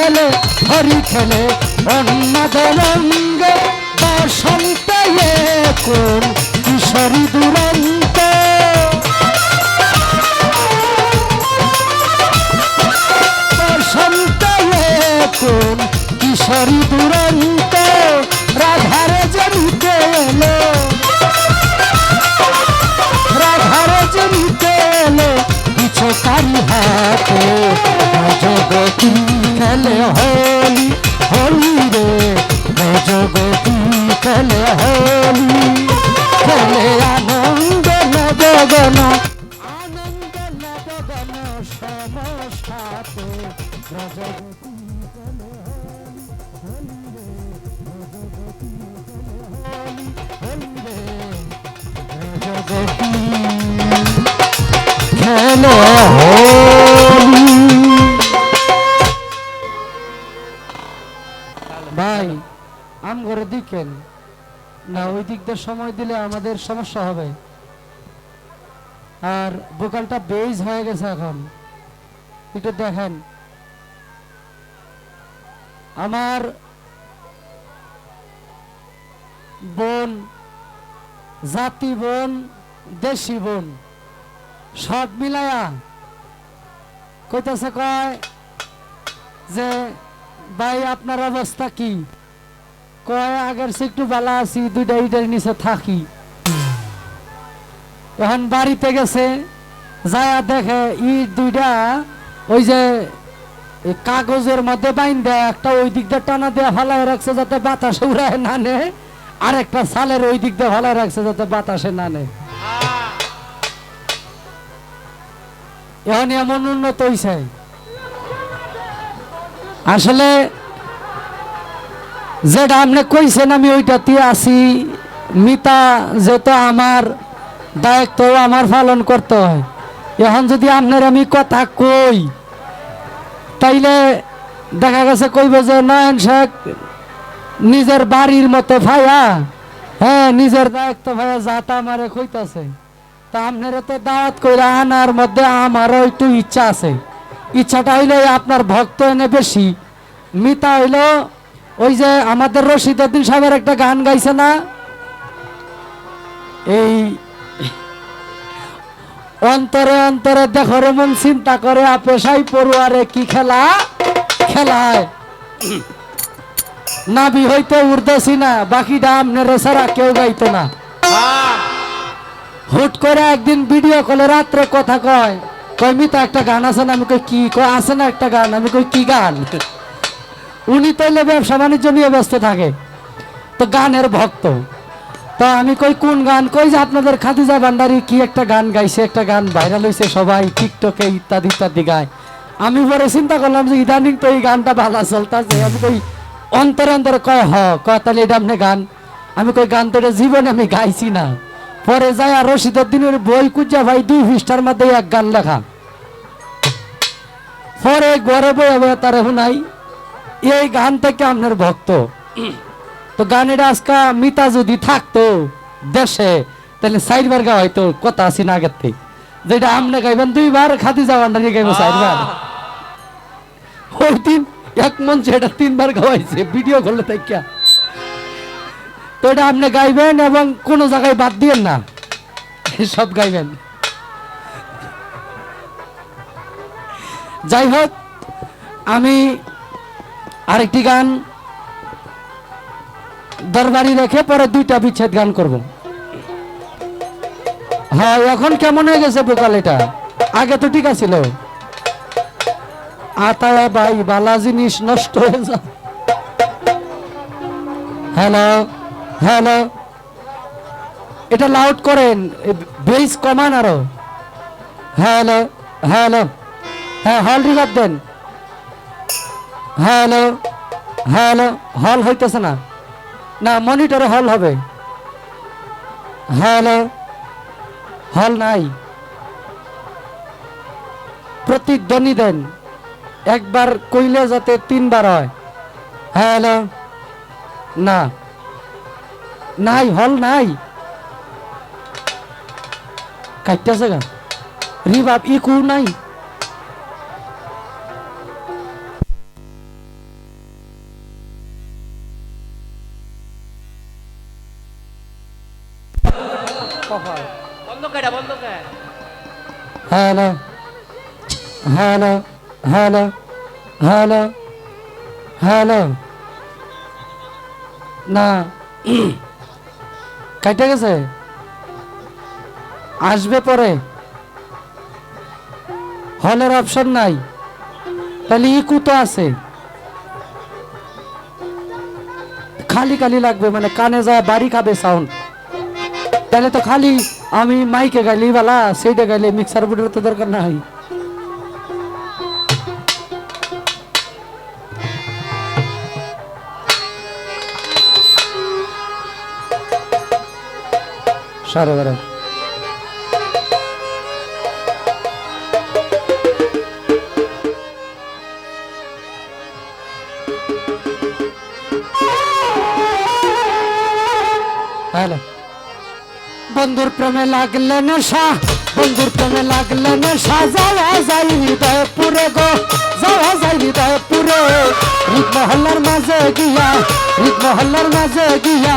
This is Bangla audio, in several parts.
খেলে হরি খেলে অন্যদের দলঙ্গ বসন্ত কোন হলি হলি রে জগতি খেলে হলি খেলে আনন্দ নবগণ আনন্দ নবগণ সমসাতে জগতি খেলে হলি দিয়ে সময় দিলে আমাদের সমস্যা হবে। আর বোকালটা বেজ হয়ে গেছে এখন। একটু দেখেন। আমার বোন, জাতি বোন, দেশি বোন, সব মিলায়া কইতাছে কয় যে, ভাই, আপনার অবস্থা কি? কয়, আগের সে একটু দুইটা ইটের নিচে থাকি। এখন বাড়িতে গেছে দেখে ইট দুইটা ওই যে কাগজের মধ্যে বাইন দেয় একটা ওই দিক দিয়ে টানা দিয়ে ফালাই রাখছে যাতে বাতাসে উড়ায় না নে আর একটা সালের ওই দিক দিয়ে ফালাই রাখছে যাতে বাতাসে না নেয় এখন এমন উন্নত হয়েছে আসলে যেটা আপনি কইছেন, আমি ওইটাতে আছি। মিতা যেহেতু আমার দায়িত্ব, আমার পালন করতে হয়। এখন যদি আপনার আমি কথা কই, তাইলে দেখা গেছে কইব যে, নয়ন শেখ নিজের বাড়ির মতো ভাইয়া। হ্যাঁ নিজের দায়িত্ব ভাইয়া যাতা আমারে কইতাছে। তা আপনারা তো দাওয়াত কইরা আনার মধ্যে আমারও একটু ইচ্ছা আছে। ইচ্ছাটা হইলে আপনার ভক্ত এনে বেশি। মিতা হইল ওই যে আমাদের রশিদুদ্দিন সাহেবের একটা গান গাইছে না? এই অন্তরে অন্তরে দেখো রে মন, চিন্তা করে আপেশাই পড়ুয়ারে কি খেলা? খেলায়। নাবি হইতে উর্দছি না বাকিটা আপনার ছাড়া কেউ গাইতো না। হুট করে একদিন ভিডিও কলে রাত্রে কথা কয় কয়, মিতা একটা গান আছে না? আমি কই, কি? কয়, আছে না একটা গান? আমি কই, কি গান? উনি তাইলে ব্যবসা বাণিজ্য নিয়ে ব্যস্ত থাকে। তো গানের ভক্ত। তো আমি কই, কোন গান? কই যে আপনাদের খাদিজা ভান্ডারি কি একটা গান গাইছে, একটা গান ভাইরাল হয়েছে সবাই, টিকটকে ইত্যাদি ইত্যাদি গায়। আমি পরে চিন্তা করলাম যে ইদানিং তো এই গানটা ভালো চলতেছে। আমি কই, অন্তরে অন্তরে কয়, হ, কয় তাহলে এটা আপনি গান? আমি কই, গান তো এটা জীবনে আমি গাইছি না। পরে যায় আর রশিদুদ্দিনের বই কুজা ভাই দুই পৃষ্ঠার মধ্যে এক গান লেখা। পরে ঘরে বই তার শুনাই। এই গান থেকে আপনার ভক্ত। তো গানের আজকা মিতা যদি থাকতো দেশে তাহলে চারবার গাওয়া হয়তো কথা আছি না আগের থেকে। যেটা আপনি গাইবেন দুইবার খাদি যাওয়ার নাকি গাইবো চারবার ওই দিন এক মঞ্চে এটা তিনবার গাওয়াইছে ভিডিও করলে তাই কিয়া তো এটা আপনি গাইবেন এবং কোনো জায়গায় বাদ দিয়েন না। সব গাইবেন। যাই হোক আমি আরেকটি গান। দরবারি রেখে পরে দুইটা বিচ্ছেদ গান করব। হ্যাঁ এখন কেমন হয়ে গেছে বোকাল এটা? আগে তো ঠিক আছিল। আতায়া ভাই বালা জিনিস নষ্ট হয়ে যা হ্যালো হ্যালো এটা লাউড করেন বেস কমান আরও। হ্যালো হ্যালো হ্যাঁ হল রিভার দেন। হ্যালো হ্যালো হল হইতেছে না। না, মনিটরে হল হবে। হ্যালো হল নাই। প্রতিধ্বনি দেন। একবার কইলে যাতে তিনবার হয়। হ্যালো না নাই, হল নাই। কাটতেছে গা। রিবাব ইকু নাই। গেছে? আসবে পরে। হলের অপশন নাই। তাহলে ইকু তো আছে। খালি খালি লাগবে মানে কানে যায় বাড়ি খাবে সাউন্ড তাহলে তো খালি আমি মাইকে গাইলি বালা সেইটা গাইলে মিক্সার বোর্ডের তো দরকার নাই সারে বারে হ্যালো বন্ধুর প্রেমে লাগলে নেশা, বন্ধুর প্রেমে লাগলে নেশা। যাওয়া যাই হৃদয় পুরে গো যাওয়া যাই হৃদয় পুরে ঈদ মহল্লার মাঝে গিয়া ঈদ মহল্লার মাঝে গিয়া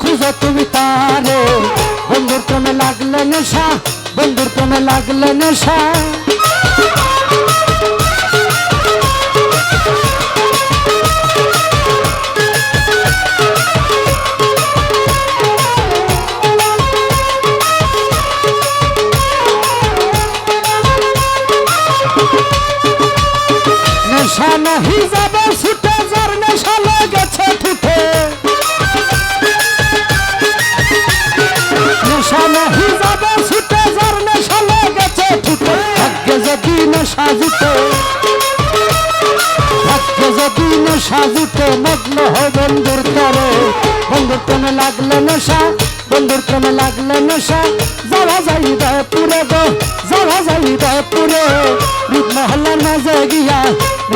খুঁজো তুমি তারে। বন্ধুর প্রেমে লাগলে নেশা, বন্ধুর প্রেমে লাগলে নেশা। বন্ধুর প্রেমে লাগলে নেশা যাওয়া যাই পুরে গো যাওয়া যাই পুরে। ঈদ মহল্লার মাঝে গিয়া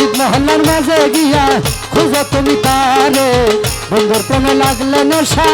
ঈদ মহল্লার মাঝে গিয়া, খুঁজো তুমি তারে। বন্ধুর প্রেমে লাগলে নেশা।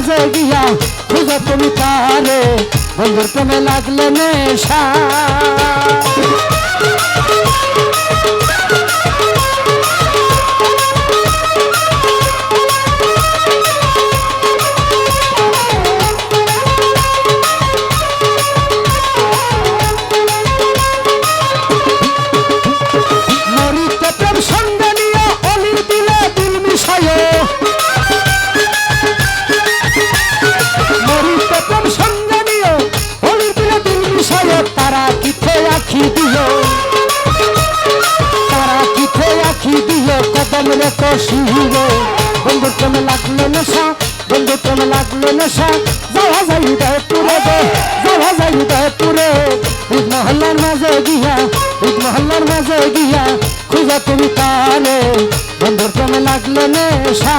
মহল্লার মাঝে গিয়া খুঁজো তুমি তারে বন্ধুর তুমি লাগলে নেশা দিও কদম রে কষিরে বন্ধুর প্রেমে লাগল নেশা বন্ধুর প্রেমে লাগল নেশা যাওয়া যাই হৃদয় পুরে গো যাওয়া যাই হৃদয় পুরে ঈদ মহল্লার মাঝে গিয়া ঈদ মহল্লার মাঝে গিয়া খুঁজা তুমি কানে বন্ধুর প্রেমে লাগল নেশা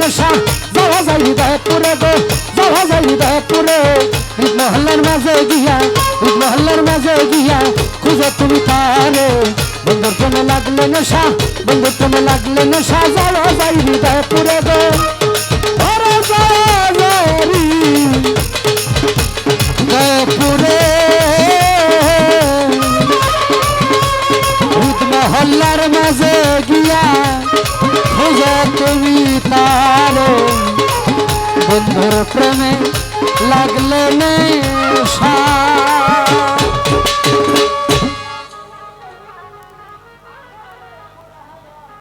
নেশা যাওয়া যাই হৃদয় পুরে গো যাওয়া যাই হৃদয় পুরে ঈদ মহল্লার মাঝে গিয়া ঈদ মহল্লার মাঝে গিয়া, খুঁজে তুমি তারে। বন্ধুর তুমি লাগলে নেশা, বন্ধুর তুমি লাগলে নেশা যাওয়া যাই হৃদয় পুরে গো। ওরে লাগলে নেশা।